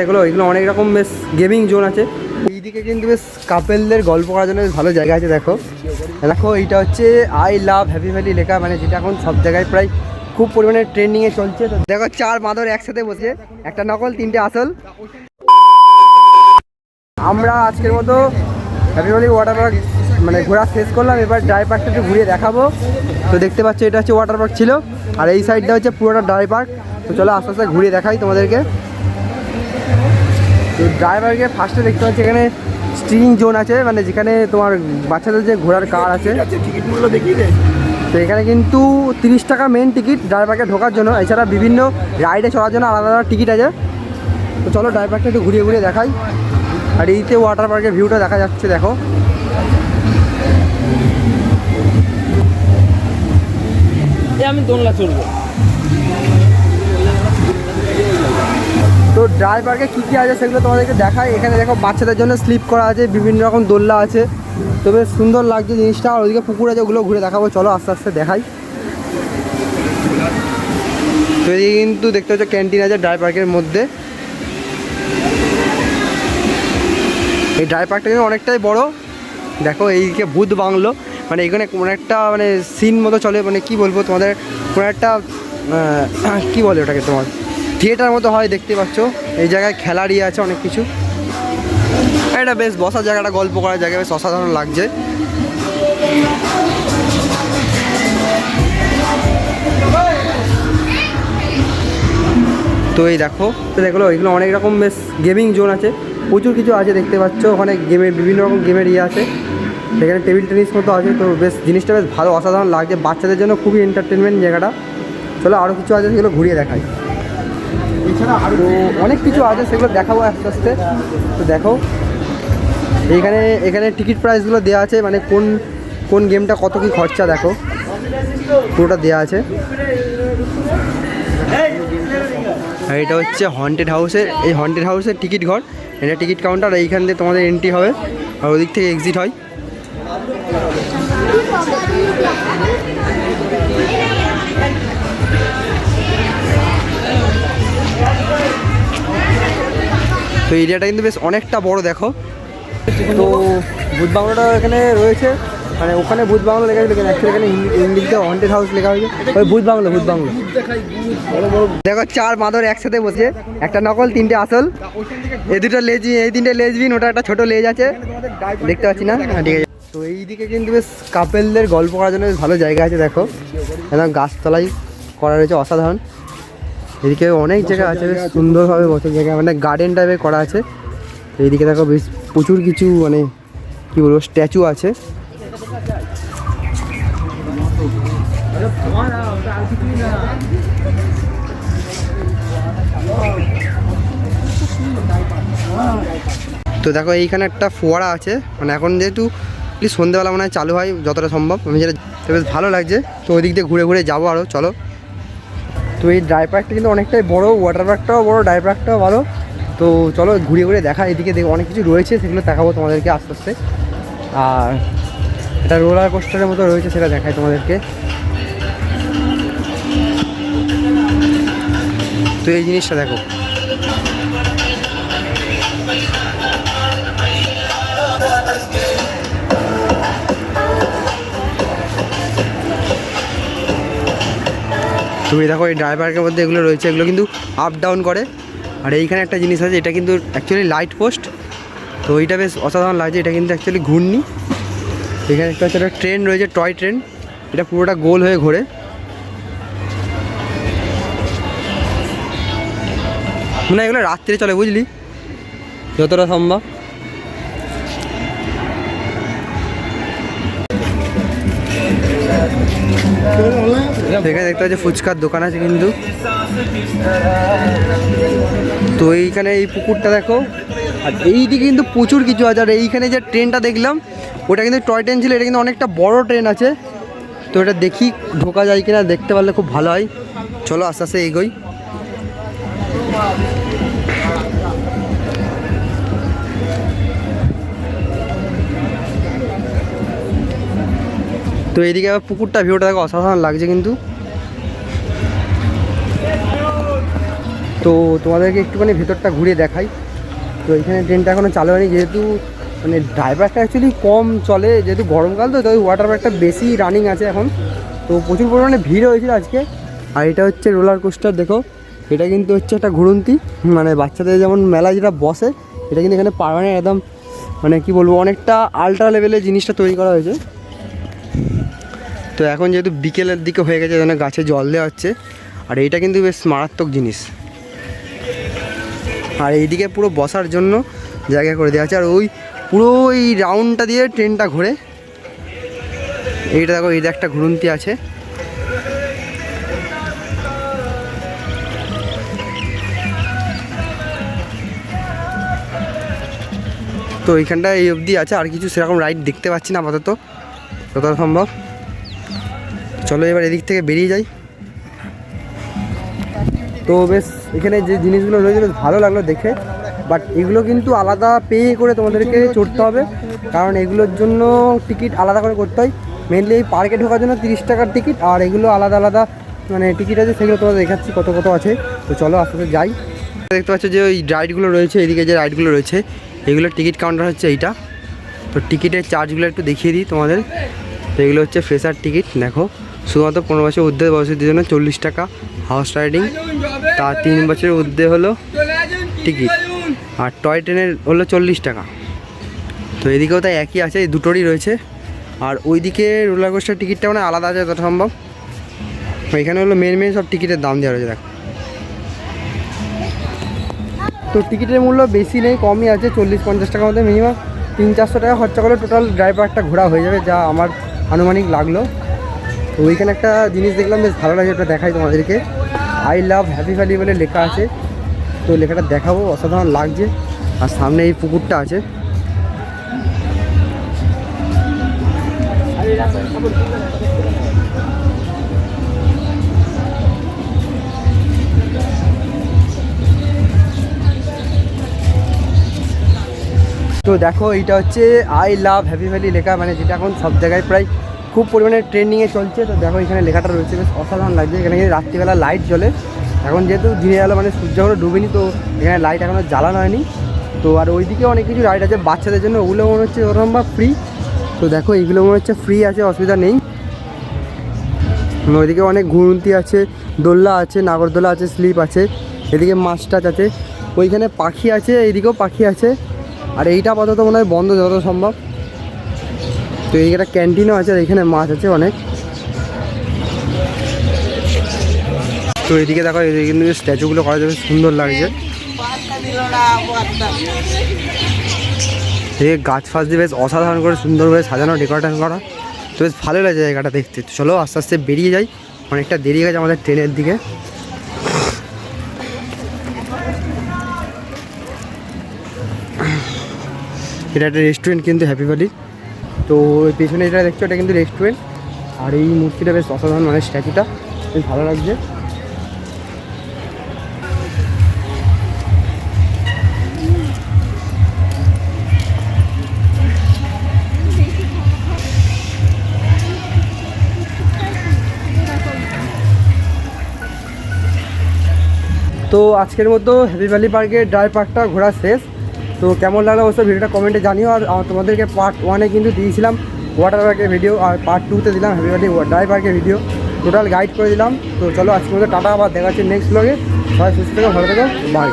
দেখল এগুলো অনেক রকম বেশ গেমিং জোন আছে। এইদিকে কিন্তু বেশ কাপেলদের গল্প করার জন্য বেশ ভালো জায়গা আছে, দেখো। দেখো, এইটা হচ্ছে আই লাভ হ্যাপি ভ্যালি লেখা মানে যেটা এখন সব জায়গায় প্রায় খুব পরিমাণে ট্রেন্ডিংয়ে চলছে। তো দেখো, চার মাদর একসাথে বসে, একটা নকল, তিনটে আসল। আমরা আজকের মতো হ্যাপি ভ্যালি ওয়াটার পার্ক মানে ঘোরা শেষ করলাম, এবার ড্রাই পার্কটা একটু ঘুরিয়ে দেখাবো। তো দেখতে পাচ্ছ, এটা হচ্ছে ওয়াটার পার্ক ছিল, আর এই সাইডটা হচ্ছে পুরোটা ড্রাই পার্ক তো চলো, আস্তে আস্তে ঘুরিয়ে দেখাই তোমাদেরকে। তো ড্রাইভারকে ফার্স্টে দেখতে পাচ্ছি এখানে স্টিরিং জোন আছে মানে যেখানে তোমার বাচ্চাদের যে ঘোরার কার আছে। টিকিট মূল্য দেখিয়ে তো এখানে কিন্তু তিরিশ টাকা মেন টিকিট ড্রাইভারকে ঢোকার জন্য। এছাড়া বিভিন্ন রাইডে চড়ার জন্য আলাদা আলাদা টিকিট আছে। তো চলো ড্রাইভারটা একটু ঘুরিয়ে ঘুরিয়ে দেখাই। আর এইতে ওয়াটার পার্কের ভিউটা দেখা যাচ্ছে দেখো। আমি দোলনা চড়বো। ড্রাই পার্কে কী কী আছে সেগুলো তোমাদেরকে দেখাই। এখানে দেখো বাচ্চাদের জন্য স্লিপ করা আছে, বিভিন্ন রকম দোলনা আছে। তো বেশ সুন্দর লাগছে জিনিসটা। আর ওদিকে পুকুর আছে, ওগুলো ঘুরে দেখাবো। চলো আস্তে আস্তে দেখাই। তো এদিকে কিন্তু দেখতে হচ্ছে ক্যান্টিন আছে ড্রাই পার্কের মধ্যে। এই ড্রাই পার্কটা কিন্তু অনেকটাই বড়। দেখো এইদিকে ভূত বাংলো। মানে এখানে কোনো একটা মানে সিন মতো চলে। মানে কি বলব তোমাদের? কোনো একটা কি বলে ওটাকে তোমার? থিয়েটার মতো হয়, দেখতে পাচ্ছ। এই জায়গায় খেলার ইয়ে আছে অনেক কিছু। এটা বেশ বসার জায়গাটা, গল্প করার জায়গা বেশ অসাধারণ লাগছে। তো এই দেখো, তো দেখল এগুলো অনেক রকম বেশ গেমিং জোন আছে। প্রচুর কিছু আছে, দেখতে পাচ্ছ। ওখানে গেমের বিভিন্ন রকম গেমের ইয়ে আছে। সেখানে টেবিল টেনিস মতো আছে, তো বেশ জিনিসটা বেশ ভালো, অসাধারণ লাগছে। বাচ্চাদের জন্য খুবই এন্টারটেনমেন্ট জায়গাটা। চলো আরও কিছু আছে, সেগুলো ঘুরিয়ে দেখাই। আরও অনেক কিছু আছে, সেগুলো দেখাবো আস্তে আস্তে। তো দেখো, এইখানে, এখানে টিকিট প্রাইসগুলো দেওয়া আছে মানে কোন কোন গেমটা কত কী খরচা দেখো। পুরোটা দেওয়া আছে। আর এটা হচ্ছে হন্টেড হাউসের এই হন্টেড হাউসের টিকিট ঘর। এটা টিকিট কাউন্টার এইখান দিয়ে তোমাদের এন্ট্রি হবে। আর ওদিক থেকে এক্সিট হয়। এরিয়াটা কিন্তু বেশ অনেকটা বড় দেখো। তো ভূত বাংলোটা এখানে রয়েছে। মানে ওখানে ভূত বাংলো লেখা হয়েছে অ্যাকচুয়ালি এখানে ইংরেজিতে হন্টেড হাউস লেখা হয়েছে। ওই ভূত বাংলো ভূত বাংলো। দেখো চার মাদর একসাথে বসে একটা নকল তিনটে আসল। এই দুটো লেজ এই তিনটে লেজবিন ওটা একটা ছোট লেজ আছে। দেখতে পাচ্ছি না? হ্যাঁ, ঠিক আছে। তো এইদিকে কিন্তু বেশ কাপেলদের গল্প করার জন্য বেশ ভালো জায়গা আছে দেখো। একদম গাছতলায় করা রয়েছে অসাধারণ। এদিকে অনেক জায়গা আছে, বেশ সুন্দরভাবে বসার জায়গা মানে গার্ডেন টাইপের করা আছে। এইদিকে দেখো বেশ প্রচুর কিছু মানে কী বলব স্ট্যাচু আছে। তো দেখো, এইখানে একটা ফোয়ারা আছে মানে এখন যেহেতু সন্ধ্যেবেলা মনে হয় চালু হয়, যতটা সম্ভব, আমি যেটা বেশ ভালো লাগছে। তো ওই দিক দিয়ে ঘুরে ঘুরে যাব আরও চলো। তো এই ড্রাই পার্কটা কিন্তু অনেকটাই বড় ওয়াটার পার্কটাও বড় ড্রাই পার্কটাও ভালো। তো চলো ঘুরে ঘুরে দেখা, এদিকে দেখো অনেক কিছু রয়েছে, সেগুলো দেখাবো তোমাদেরকে আস্তে আস্তে। আর এটা রোলার কোস্টারের মতো রয়েছে, সেটা দেখায় তোমাদেরকে। তো এই জিনিসটা দেখো তুমি দেখো এই ড্রাইভারের মধ্যে এগুলো রয়েছে, এগুলো কিন্তু আপ ডাউন করে। আর এইখানে একটা জিনিস আছে, এটা কিন্তু অ্যাকচুয়ালি লাইট পোস্ট তো এইটা বেশ অসাধারণ লাগছে, এটা কিন্তু অ্যাকচুয়ালি ঘূর্ণি। এখানে একটা হচ্ছে একটা ট্রেন রয়েছে টয় ট্রেন এটা পুরোটা গোল হয়ে ঘোরে। মানে এগুলো রাত্রে চলে, বুঝলি? যতটা সম্ভব। এখানে দেখতে পাচ্ছি ফুচকার দোকান আছে কিন্তু। তো এইখানে এই পুকুরটা দেখো। আর এইদিকে কিন্তু প্রচুর কিছু আছে। আর এইখানে যে ট্রেনটা দেখলাম, ওটা কিন্তু টয় ট্রেন ছিল, এটা কিন্তু অনেকটা বড় ট্রেন আছে। তো এটা দেখি ঢোকা যায় কিনা, দেখতে পারলে খুব ভালো হয়। চলো আস্তে আস্তে এগোই। তো এইদিকে আবার পুকুরটা, ভিউটা দেখো অসাধারণ লাগছে কিন্তু। তো তোমাদেরকে একটুখানি ভেতরটা ঘুরিয়ে দেখাই। তো এখানে ট্রেনটা এখনও চালু হয়নি, যেহেতু মানে ড্রাইভারটা অ্যাকচুয়ালি কম চলে, যেহেতু গরমকাল তো, তাই ওয়াটার পার্কটা বেশি রানিং আছে এখন। তো প্রচুর পরিমাণে ভিড় হয়েছিল আজকে। আর এটা হচ্ছে রোলার কোস্টার দেখো। এটা কিন্তু হচ্ছে একটা ঘুরন্তি মানে বাচ্চাদের যেমন মেলা যেটা বসে, এটা কিন্তু এখানে পারমানেন্ট একদম মানে কি বলব, অনেকটা আল্ট্রা লেভেলের জিনিসটা তৈরি করা হয়েছে। তো এখন যেহেতু বিকেলের দিকে হয়ে গেছে যেন গাছে জল দেওয়া হচ্ছে। আর এইটা কিন্তু বেশ মারাত্মক জিনিস। আর এইদিকে পুরো বসার জন্য জায়গা করে দেওয়া আছে। আর ওই পুরো ওই রাউন্ডটা দিয়ে ট্রেনটা ঘোরে। এইটা দেখো এইটা একটা ঘুরন্তি আছে। তো এইখানটা এই অবধি আছে। আর কিছু সেরকম রাইড দেখতে পাচ্ছি না, আপাতত। যতটা সম্ভব। চলো এবার এদিক থেকে বেরিয়ে যাই। তো বেশ, এখানে যে জিনিসগুলো রয়েছে বেশ ভালো লাগল দেখে। বাট এগুলো কিন্তু আলাদা পে করে তোমাদেরকে চড়তে হবে। কারণ এগুলোর জন্য টিকিট আলাদা করে করতে হয়। মেনলি এই পার্কে ঢোকার জন্য তিরিশ টাকার টিকিট আর এগুলো আলাদা আলাদা মানে টিকিট আছে, সেগুলো তোমাদের দেখাচ্ছি কত কত আছে। তো চলো আস্তে আস্তে যাই। দেখতে পাচ্ছ যে ওই রাইডগুলো রয়েছে, এদিকে যে রাইডগুলো রয়েছে এগুলোর টিকিট কাউন্টার হচ্ছে এইটা। তো টিকিটের চার্জগুলো একটু দেখিয়ে দিই তোমাদের। তো এগুলো হচ্ছে ফ্রেশার টিকিট দেখো। শুধুমাত্র পনেরো বছর ঊর্ধ্বে বয়সের জন্য চল্লিশ টাকা হাউস রাইডিং। তার তিন বছরের ঊর্ধ্বে হলো টিকিট। আর টয় ট্রেনের হলো চল্লিশ টাকা। তো এদিকেও তাই একই আছে, এই দুটোরই রয়েছে। আর ওইদিকে রোলার কোস্টার টিকিটটা মানে আলাদা আছে যত সম্ভব এখানে হলো মেন মেন সব টিকিটের দাম দেওয়া রয়েছে, দেখো। তো টিকিটের মূল্য বেশি নেই, কমই আছে, চল্লিশ পঞ্চাশ টাকার মধ্যে মিনিমাম তিন চারশো টাকা খরচা করলে টোটাল ড্রাইভারটা ঘোরা হয়ে যাবে, যা আমার আনুমানিক লাগল। তো ওইখানে একটা জিনিস দেখলাম, বেশ ভালো লাগে ওটা দেখাই তোমাদেরকে। আই লাভ হ্যাপি ভ্যালি বলে লেখা আছে। তো লেখাটা দেখাবো, অসাধারণ লাগছে। আর সামনে এই পুকুরটা আছে। তো দেখো, এইটা হচ্ছে আই লাভ হ্যাপি ভ্যালি লেখা মানে যেটা এখন সব জায়গায় প্রায় খুব পরিমাণে ট্রেন্ডিংয়ে চলছে। তো দেখো এখানে লেখাটা রয়েছে, বেশ অসাধারণ লাগছে। এখানে রাত্রিবেলা লাইট জ্বলে। এখন যেহেতু দিনে আলো মানে সূর্য এখনও ডুবেনি, তো এখানে লাইট এখনও জ্বালানো হয়নি। তো আর ওইদিকে অনেক কিছু রাইড আছে, বাচ্চাদের জন্য। ওগুলো মনে হচ্ছে ওরকম বা ফ্রি তো দেখো এইগুলো মনে হচ্ছে ফ্রি আছে, অসুবিধা নেই। ওইদিকে অনেক ঘুরন্তি আছে দোল্লা আছে, নাগরদোলা আছে স্লিপ আছে। এদিকে মাছ টাছ আছে। ওইখানে পাখি আছে, এইদিকেও পাখি আছে। আর এইটা আপাতত মনে হয় বন্ধ, যত সম্ভব। তো এই একটা ক্যান্টিনও আছে আর এখানে মাছ আছে অনেক। তো এদিকে দেখো এদিকে কিন্তু স্ট্যাচুগুলো করা যাবে, সুন্দর লাগছে। এই গাছ ফাছ দিয়ে বেশ অসাধারণ করে সুন্দরভাবে সাজানো ডেকোরেশন করা। তো বেশ ভালো লাগে জায়গাটা দেখতে। চলো, আস্তে আস্তে বেরিয়ে যাই। অনেকটা দেরি গেছে আমাদের ট্রেনের দিকে। এটা একটা রেস্টুরেন্ট কিন্তু হ্যাপি ভ্যালি তো পেছনে যেটা দেখছ, এটা কিন্তু রেস্টুরেন্ট আর এই মূর্তিটা বেশ অসাধারণ মানে স্ট্যাচুটা বেশ ভালো লাগছে। তো আজকের মতো হ্যাপি ভ্যালি পার্কের ড্রাই পার্কটা ঘোরা শেষ। তো কেমন লাগল অবশ্যই ভিডিওটা কমেন্টে জানিও। আর তোমাদেরকে পার্ট ওয়ানে কিন্তু দিয়েছিলাম ওয়াটার পার্কের ভিডিও আর পার্ট টুতে দিলাম ভ্যালি ড্রাই পার্কের ভিডিও টোটাল গাইড করে দিলাম। তো চলো আজকে মতো টাটা, আবার দেখাচ্ছি নেক্সট ব্লগে সবাই সুস্থ থেকো, ভালো থেকো বাই